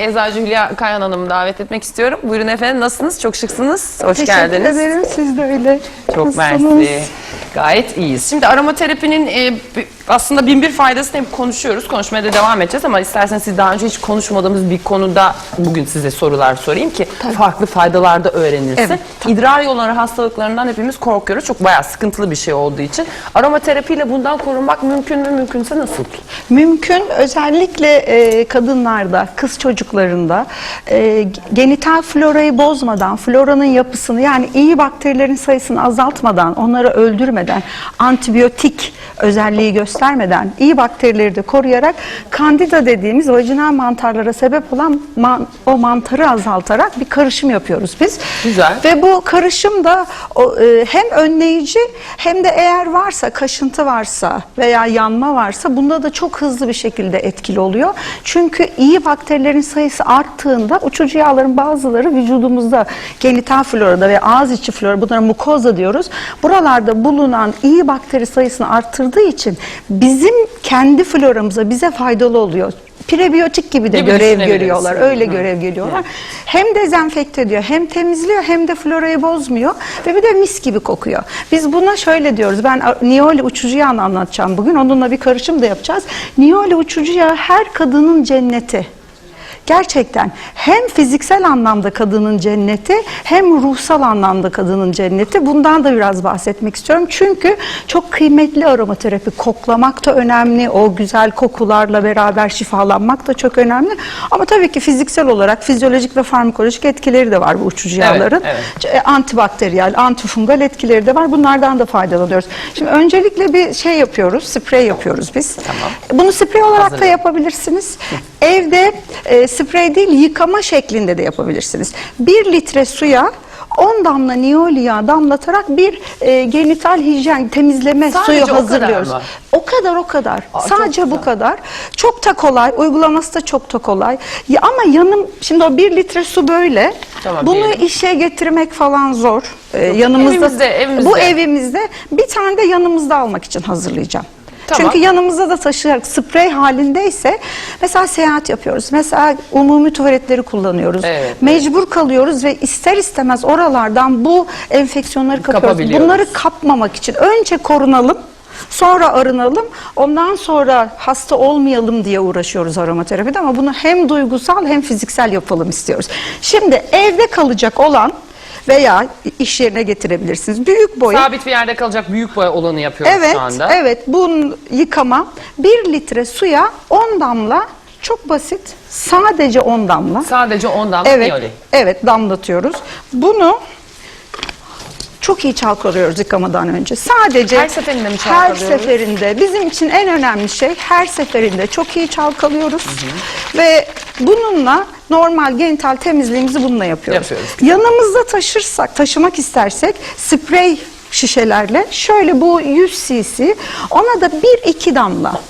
Eczacı Hülya Kayhan Hanım'ı davet etmek istiyorum. Buyurun efendim nasılsınız? Çok şıksınız. Hoş Teşekkür geldiniz. ederim. Siz de öyle. Çok Nasılsınız? mersi. Gayet iyiyiz. Şimdi aromaterapinin e, aslında bin bir faydasını hep konuşuyoruz. Konuşmaya da devam edeceğiz ama isterseniz siz daha önce hiç konuşmadığımız bir konuda bugün size sorular sorayım ki farklı faydalar da öğrenilsin. Evet, İdrar yolları hastalıklarından hepimiz korkuyoruz. Çok bayağı sıkıntılı bir şey olduğu için. Aromaterapiyle bundan korunmak mümkün mü? Mümkünse nasıl? Mümkün özellikle e, kadınlarda, kız çocuklarında e, genital florayı bozmadan, floranın yapısını yani iyi bakterilerin sayısını azaltmadan, onları öldürmeden, antibiyotik özelliği göstermeden, iyi bakterileri de koruyarak kandida dediğimiz vajinal mantarlara sebep olan man- o mantarı azaltarak bir karışım yapıyoruz biz. Güzel. Ve bu karışım da o, e, hem önleyici hem de eğer varsa, kaşıntı varsa veya yanma varsa bunda da çok hızlı bir şekilde etkili oluyor. Çünkü iyi bakterilerin sayısı arttığında uçucu yağların bazıları vücudumuzda genital florada ve ağız içi flora bunlara mukoza diyoruz. Buralarda bulunan iyi bakteri sayısını arttırdığı için bizim kendi floramıza bize faydalı oluyor. Prebiyotik gibi de Gibi görev görüyorlar. Öyle görev görüyorlar. Hem dezenfekte ediyor, hem temizliyor, hem de florayı bozmuyor ve bir de mis gibi kokuyor. Biz buna şöyle diyoruz. Ben Nioli uçucu yağını anlatacağım bugün. Onunla bir karışım da yapacağız. Nioli uçucu yağı her kadının cenneti. Gerçekten hem fiziksel anlamda kadının cenneti hem ruhsal anlamda kadının cenneti. Bundan da biraz bahsetmek istiyorum. Çünkü çok kıymetli aromaterapi. Koklamak da önemli. O güzel kokularla beraber şifalanmak da çok önemli. Ama tabii ki fiziksel olarak fizyolojik ve farmakolojik etkileri de var bu uçucu Evet, yağların. evet. E, antibakteriyel, antifungal etkileri de var. Bunlardan da faydalanıyoruz. Şimdi öncelikle bir şey yapıyoruz, sprey yapıyoruz biz. Tamam. Bunu sprey olarak da Hazırlayın. yapabilirsiniz. Evde e, sprey değil yıkama şeklinde de yapabilirsiniz. 1 litre suya 10 damla niyoli yağı damlatarak bir e, genital hijyen temizleme Sadece suyu o kadar hazırlıyoruz. mı? O kadar o kadar. Aa, çok Sadece bu güzel. kadar. Çok da kolay. Uygulaması da çok da kolay. Ya ama yanım şimdi o 1 litre su böyle. Tamam, Bunu diyelim. işe getirmek falan zor. Ee, yanımızda evimizde, evimizde. bu evimizde bir tane de yanımızda almak için hazırlayacağım. Tamam. Çünkü yanımızda da taşıyarak sprey halindeyse mesela seyahat yapıyoruz. Mesela umumi tuvaletleri kullanıyoruz. Evet. Mecbur kalıyoruz ve ister istemez oralardan bu enfeksiyonları kapıyoruz. Kapabiliyoruz. Bunları kapmamak için önce korunalım. Sonra arınalım. Ondan sonra hasta olmayalım diye uğraşıyoruz aromaterapide ama bunu hem duygusal hem fiziksel yapalım istiyoruz. Şimdi evde kalacak olan veya iş yerine getirebilirsiniz. Büyük boy. Sabit bir yerde kalacak büyük boy olanı yapıyoruz Evet, şu anda. evet. Bunun yıkama 1 litre suya 10 damla çok basit. Sadece 10 damla. Sadece ondan Evet, niyoli. evet damlatıyoruz. Bunu çok iyi çalkalıyoruz yıkamadan önce. Sadece Her seferinde mi Her çalkalıyoruz? seferinde. Bizim için en önemli şey her seferinde çok iyi çalkalıyoruz. Ve bununla normal genital temizliğimizi bununla yapıyoruz. Yapıyoruz. Yanımızda taşırsak, taşımak istersek sprey şişelerle şöyle bu 100 cc ona da 1-2 damla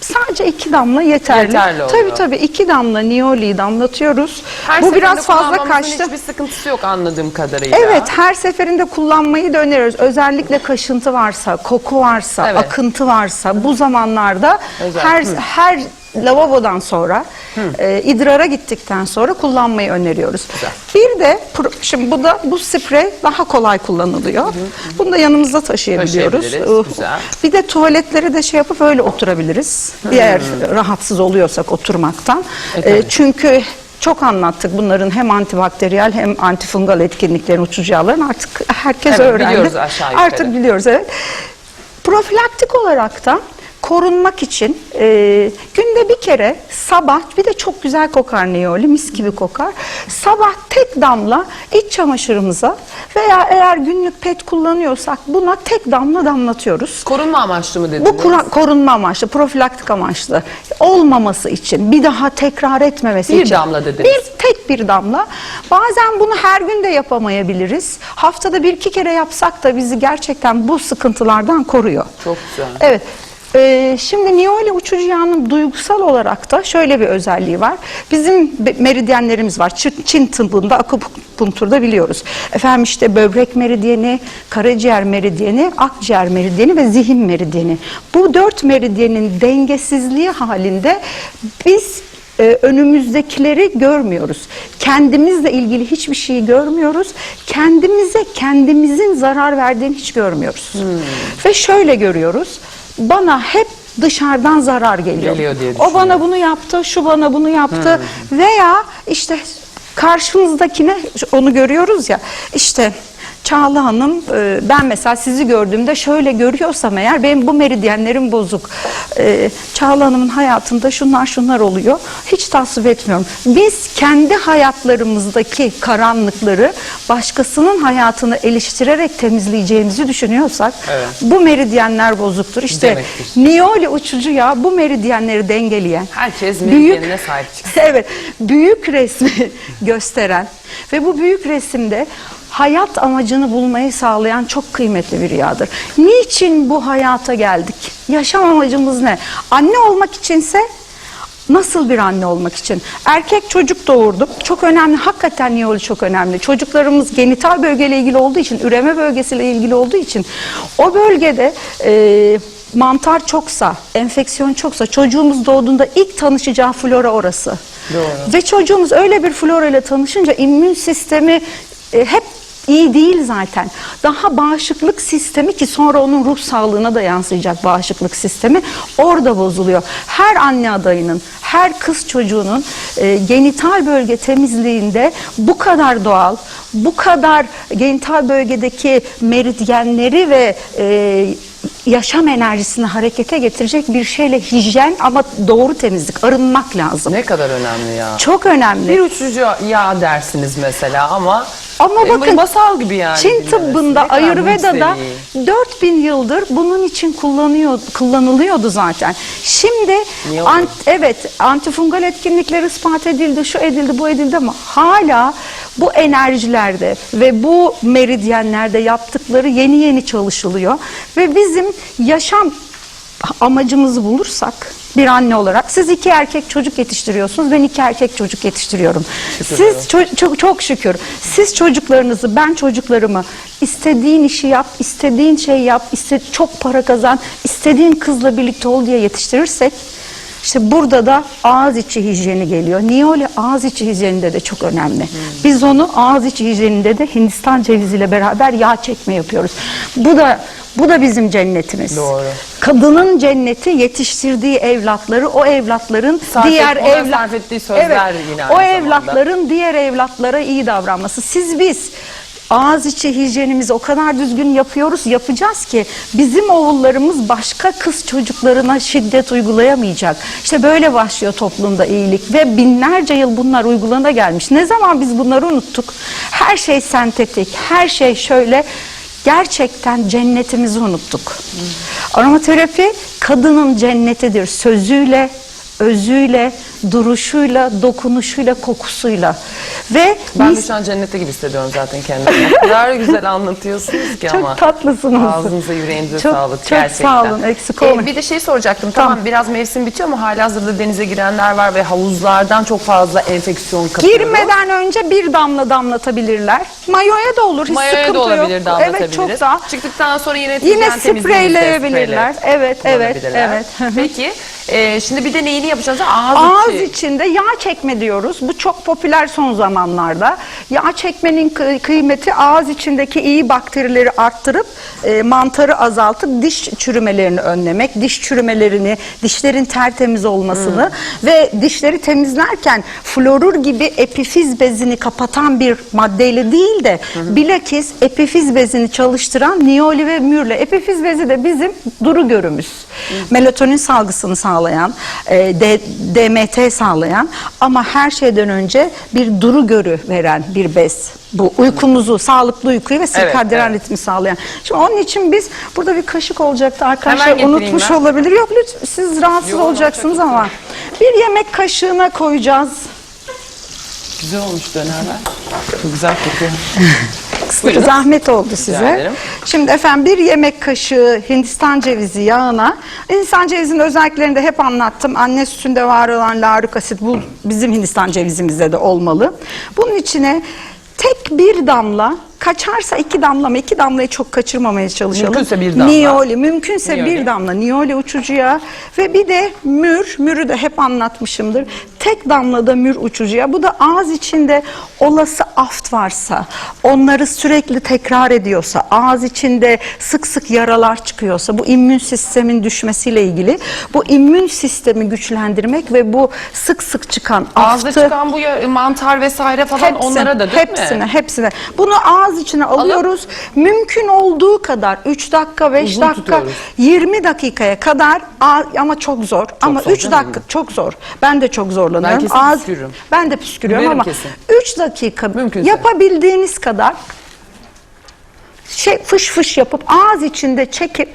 Sadece iki damla yeterli. Yeterli oluyor. Tabii tabii iki damla niyoliyi damlatıyoruz. Her Bu biraz fazla kaçtı. hiçbir sıkıntısı yok anladığım kadarıyla. Evet her seferinde kullanmayı da öneriyoruz. Özellikle kaşıntı varsa, koku varsa, Evet. akıntı varsa bu zamanlarda Özel. her her lavabodan sonra e, idrara gittikten sonra kullanmayı öneriyoruz. Bir de pro- şimdi bu da bu sprey daha kolay kullanılıyor. Bunu da yanımızda taşıyabiliyoruz. Taşıyabiliriz, güzel. Bir de tuvaletlere de şey yapıp öyle oturabiliriz. Eğer rahatsız oluyorsak oturmaktan. E, E, tabii. çünkü çok anlattık bunların hem antibakteriyel hem antifungal etkinliklerini uçucu yağların artık herkes Evet, öğrendi. biliyoruz aşağı yukarı. Artık biliyoruz evet. Profilaktik olarak da korunmak için e, günde bir kere sabah bir de çok güzel kokar niyoli mis gibi kokar. Sabah tek damla iç çamaşırımıza veya eğer günlük pet kullanıyorsak buna tek damla damlatıyoruz. Korunma amaçlı mı dediniz? Bu kura- korunma amaçlı, profilaktik amaçlı olmaması için, bir daha tekrar etmemesi Bir için. damla dediniz. Bir tek bir damla. Bazen bunu her gün de yapamayabiliriz. Haftada bir iki kere yapsak da bizi gerçekten bu sıkıntılardan koruyor. Çok güzel. Evet. Ee, şimdi niyoli uçucu yağının duygusal olarak da şöyle bir özelliği var. Bizim meridyenlerimiz var. Çin tıbbında, akupunkturda biliyoruz. Efendim işte böbrek meridyeni, karaciğer meridyeni, akciğer meridyeni ve zihin meridyeni. Bu dört meridyenin dengesizliği halinde biz e, önümüzdekileri görmüyoruz. Kendimizle ilgili hiçbir şeyi görmüyoruz. Kendimize kendimizin zarar verdiğini hiç görmüyoruz. Ve şöyle görüyoruz. Bana hep dışarıdan zarar geliyor. Geliyor diye o bana bunu yaptı, şu bana bunu yaptı veya işte karşımızdakine onu görüyoruz ya işte Çağla Hanım e, ben mesela sizi gördüğümde şöyle görüyorsam eğer benim bu meridyenlerim bozuk. E, Çağla Hanım'ın hayatında şunlar şunlar oluyor. Hiç tasvip etmiyorum. Biz kendi hayatlarımızdaki karanlıkları başkasının hayatını eleştirerek temizleyeceğimizi düşünüyorsak Evet. bu meridyenler bozuktur. İşte Demektir. Niyoli uçucu yağ bu meridyenleri dengeleyen. Herkes büyük- meridyenine sahip çıksın. Evet, büyük resmi gösteren ve bu büyük resimde hayat amacını bulmayı sağlayan çok kıymetli bir yağdır. Niçin bu hayata geldik? Yaşam amacımız ne? Anne olmak içinse Nasıl bir anne olmak için? Erkek çocuk doğurduk. Çok önemli. Hakikaten niyoli çok önemli. Çocuklarımız genital bölgeyle ilgili olduğu için, üreme bölgesiyle ilgili olduğu için o bölgede e, mantar çoksa, enfeksiyon çoksa çocuğumuz doğduğunda ilk tanışacağı flora orası. Doğru. Ve çocuğumuz öyle bir flora ile tanışınca immün sistemi e, hep iyi değil zaten. Daha bağışıklık sistemi ki sonra onun ruh sağlığına da yansıyacak bağışıklık sistemi orada bozuluyor. Her anne adayının, her kız çocuğunun e, genital bölge temizliğinde bu kadar doğal, bu kadar genital bölgedeki meridyenleri ve e, yaşam enerjisini harekete getirecek bir şeyle hijyen ama doğru temizlik, arınmak lazım. Ne kadar önemli ya. Çok önemli. Bir uçucu yağ dersiniz mesela ama Ama e, bakın masal gibi yani. Çin tıbbında, Ayurveda'da mucizevi. 4000 yıldır bunun için kullanıyor, kullanılıyordu zaten. Şimdi Niye an- oldu? evet antifungal etkinlikleri ispat edildi, şu edildi, bu edildi ama hala bu enerjilerde ve bu meridyenlerde yaptıkları yeni yeni çalışılıyor ve bizim yaşam amacımızı bulursak bir anne olarak. Siz iki erkek çocuk yetiştiriyorsunuz. Ben iki erkek çocuk yetiştiriyorum. Şükür Siz ço- çok çok şükür. Siz çocuklarınızı ben çocuklarımı istediğin işi yap, istediğin şey yap, iste çok para kazan, istediğin kızla birlikte ol diye yetiştirirsek işte burada da ağız içi hijyeni geliyor. Niye öyle? Ağız içi hijyeninde de çok önemli. Biz onu ağız içi hijyeninde de Hindistan ceviziyle beraber yağ çekme yapıyoruz. Bu da bu da bizim cennetimiz. Doğru. Kadının cenneti yetiştirdiği evlatları, o evlatların Sarf diğer evlat sarf ettiği sözler yine aynı o zamanda. evlatların diğer evlatlara iyi davranması. Siz biz ağız içi hijyenimizi o kadar düzgün yapıyoruz, yapacağız ki bizim oğullarımız başka kız çocuklarına şiddet uygulayamayacak. İşte böyle başlıyor toplumda iyilik ve binlerce yıl bunlar uygulana gelmiş. Ne zaman biz bunları unuttuk? Her şey sentetik, her şey şöyle gerçekten cennetimizi unuttuk. Aromaterapi kadının cennetidir sözüyle, özüyle, duruşuyla, dokunuşuyla, kokusuyla. Ve Ben mis- şu an cennette gibi hissediyorum zaten kendimi. O kadar güzel anlatıyorsunuz ki Çok ama. tatlısınız. Ağzınıza yüreğinize Çok- sağlık çok gerçekten. sağ olun, eksik Ee, olmayın. bir de şey soracaktım. Tamam. Tamam. biraz mevsim bitiyor ama halihazırda denize girenler var ve havuzlardan çok fazla enfeksiyon kapıyoruz. Girmeden önce bir damla damlatabilirler. Mayoya da olur, hiç sıkıntı da olabilir yok. damlatabiliriz. Evet çok daha. Çıktıktan sonra yine Yine spreyleyebilirler. spreyle Evet, evet, evet. Peki e, şimdi bir de neyini yapacağız? Ağız, Ağız içi. içinde yağ çekme diyoruz. Bu çok popüler son zamanlarda. Yağ çekmenin kı- kıymeti ağız içindeki iyi bakterileri arttırıp e, mantarı azaltıp diş çürümelerini önlemek, diş çürümelerini, dişlerin tertemiz olmasını ve dişleri temizlerken florur gibi epifiz bezini kapatan bir maddeyle değil de bilakis epifiz bezini çalıştıran niyoli ve mürle. Epifiz bezi de bizim duru görümüz. Melatonin salgısını sağlayan, e, D- DMT sağlayan ama her şeyden önce bir duru görü veren bir bez. Bu uykumuzu, sağlıklı uykuyu ve sirkadyen evet. ritmi sağlayan. Şimdi onun için biz burada bir kaşık olacaktı arkadaşlar unutmuş ben. olabilir. Yok lütfen siz rahatsız Yok, olacaksınız ama bir yemek kaşığına koyacağız. Güzel olmuş dönerler. Çok güzel kokuyor. Buyurun. Zahmet oldu size. Şimdi efendim bir yemek kaşığı Hindistan cevizi yağına. Hindistan cevizinin özelliklerini de hep anlattım. Anne sütünde var olan laurik asit bu bizim Hindistan cevizimizde de olmalı. Bunun içine tek bir damla kaçarsa iki damla ama iki damlayı çok kaçırmamaya çalışalım. Mümkünse bir damla. Niyoli, mümkünse Niyoli. bir damla niyoli uçucuya ve bir de mür, mürü de hep anlatmışımdır. tek damlada mür uçucuya bu da ağız içinde olası aft varsa, onları sürekli tekrar ediyorsa, ağız içinde sık sık yaralar çıkıyorsa, bu immün sistemin düşmesiyle ilgili bu immün sistemi güçlendirmek ve bu sık sık çıkan Ağızda aftı çıkan bu mantar vesaire falan onlara da değil hepsine, mi? hepsine. Bunu ağız içine alıyoruz. Mümkün olduğu kadar 3 dakika, 5 Uzun dakika, tutuyoruz. 20 dakikaya kadar ama çok zor. ama zor 3 değil mi? dakika çok zor. Ben de çok zorlanıyorum. Ben kesin püskürürüm. Ben de püskürüyorum Gülerim ama kesin. 3 dakika Mümkünse. yapabildiğiniz kadar şey fış fış yapıp ağız içinde çekip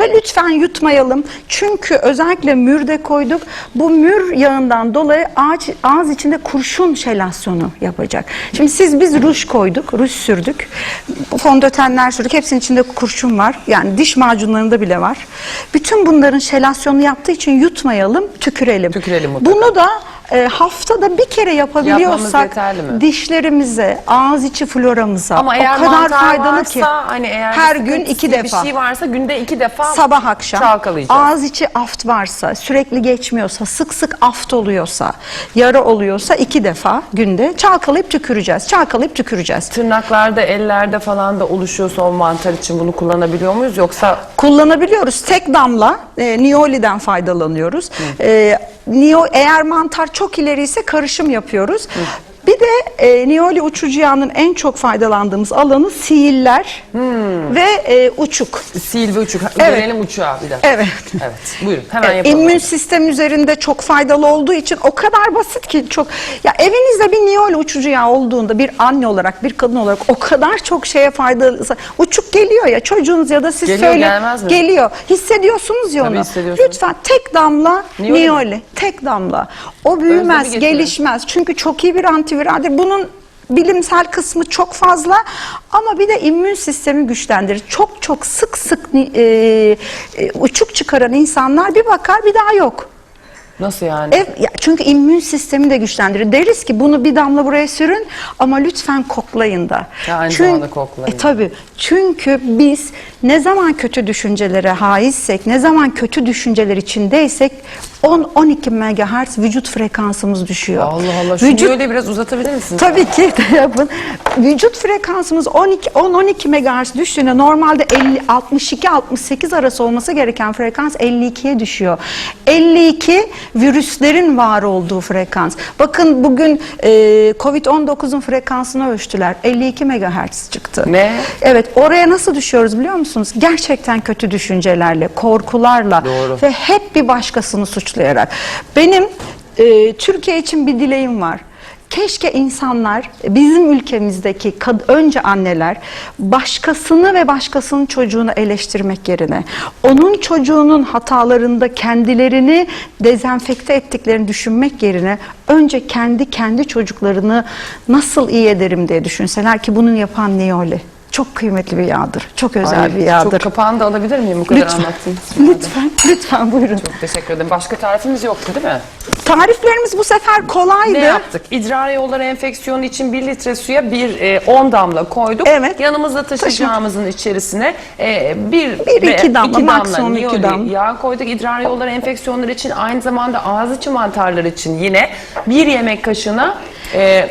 ve lütfen yutmayalım. Çünkü özellikle mürde koyduk. Bu mür yağından dolayı ağaç, ağız içinde kurşun şelasyonu yapacak. Şimdi siz biz ruj koyduk, ruj sürdük. Fondötenler sürdük. Hepsinin içinde kurşun var. Yani diş macunlarında bile var. Bütün bunların şelasyonu yaptığı için yutmayalım, tükürelim. Tükürelim mutlaka. Bunu da e, haftada bir kere yapabiliyorsak dişlerimize, ağız içi floramıza Ama o eğer kadar mantar faydalı varsa ki hani eğer her gün iki defa. bir şey varsa günde iki defa Sabah akşam çalkalayacağız. ağız içi aft varsa, sürekli geçmiyorsa, sık sık aft oluyorsa, yara oluyorsa iki defa günde çalkalayıp tüküreceğiz. Çalkalayıp tüküreceğiz. Tırnaklarda, ellerde falan da oluşuyorsa o mantar için bunu kullanabiliyor muyuz? Yoksa Kullanabiliyoruz. Tek damla e, Nioli'den faydalanıyoruz. E, Nio, eğer mantar çok ileri ise karışım yapıyoruz. Bir de e, Nioli uçucu yağının en çok faydalandığımız alanı sihirler ve e, uçuk. sil ve uçuk. Evet. Gelelim uçağa bir dakika. Evet. Evet. Buyurun hemen E, yapalım. İmmün sistem üzerinde çok faydalı olduğu için o kadar basit ki çok ya evinizde bir niyol uçucu yağ olduğunda bir anne olarak bir kadın olarak o kadar çok şeye faydalı uçuk geliyor ya çocuğunuz ya da siz Geliyor, söyle gelmez mi? geliyor hissediyorsunuz ya Tabii onu hissediyorsunuz. lütfen tek damla Niyoli mi? niyoli tek damla o büyümez gelişmez çünkü çok iyi bir antiviraldir bunun bilimsel kısmı çok fazla ama bir de immün sistemi güçlendirir. Çok çok sık sık e, e, uçuk çıkaran insanlar bir bakar bir daha yok. Nasıl yani? Ev, ya çünkü immün sistemi de güçlendirir. Deriz ki bunu bir damla buraya sürün ama lütfen koklayın da. Ya aynı Çünkü- koklayın. E, tabii. Çünkü biz ne zaman kötü düşüncelere haizsek, ne zaman kötü düşünceler içindeysek 10-12 MHz vücut frekansımız düşüyor. Allah Allah. Şunu Vücut öyle biraz uzatabilir misiniz? Tabii ki de yapın. Vücut frekansımız 12 10-12 MHz düştüğünde normalde 50 62 68 arası olması gereken frekans 52'ye düşüyor. 52 virüslerin var olduğu frekans. Bakın bugün e, Covid-19'un frekansını ölçtüler. 52 MHz çıktı. Ne? Evet, oraya nasıl düşüyoruz biliyor musunuz? Gerçekten kötü düşüncelerle, korkularla Doğru. ve hep bir başkasını suçlayarak. Benim e, Türkiye için bir dileğim var. Keşke insanlar bizim ülkemizdeki önce anneler başkasını ve başkasının çocuğunu eleştirmek yerine onun çocuğunun hatalarında kendilerini dezenfekte ettiklerini düşünmek yerine önce kendi kendi çocuklarını nasıl iyi ederim diye düşünseler ki bunun yapan Neoli. Çok kıymetli bir yağdır. Çok özel Ay, bir yağdır. Çok kapağını da alabilir miyim? Bu kadar Lütfen. anlattınız. Lütfen, lütfen buyurun. Çok teşekkür ederim. Başka tarifimiz yoktu değil mi? Tariflerimiz bu sefer kolaydı. Ne yaptık? İdrar yolları enfeksiyonu için 1 litre suya bir e, 10 damla koyduk. Evet. Yanımızda taşıyacağımızın içerisine e, bir, Bir, ve iki damla, maksimum iki damla. yağ koyduk. İdrar yolları enfeksiyonları için aynı zamanda ağız içi mantarlar için yine bir yemek kaşığına e,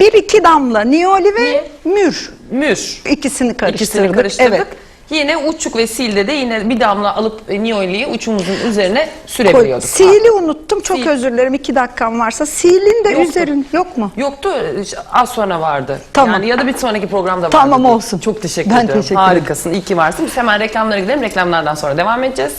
Bir iki damla niyoli ve mür. Mür İkisini karıştırdık. İkisini karıştırdık. Evet. Yine uçuk ve silde de yine bir damla alıp e, niyoliyi uçumuzun üzerine Koy. sürebiliyorduk. Sihirli unuttum. Çok Sil. özür dilerim. iki dakikam varsa. Sihirlin de Yoktu. üzerin yok mu? Yoktu az sonra vardı. Tamam. Yani ya da bir sonraki programda vardı. Tamam, olsun. Çok teşekkür Ben ediyorum. teşekkür ederim. Harikasın. İyi ki varsın. Biz hemen reklamlara gidelim. Reklamlardan sonra devam edeceğiz.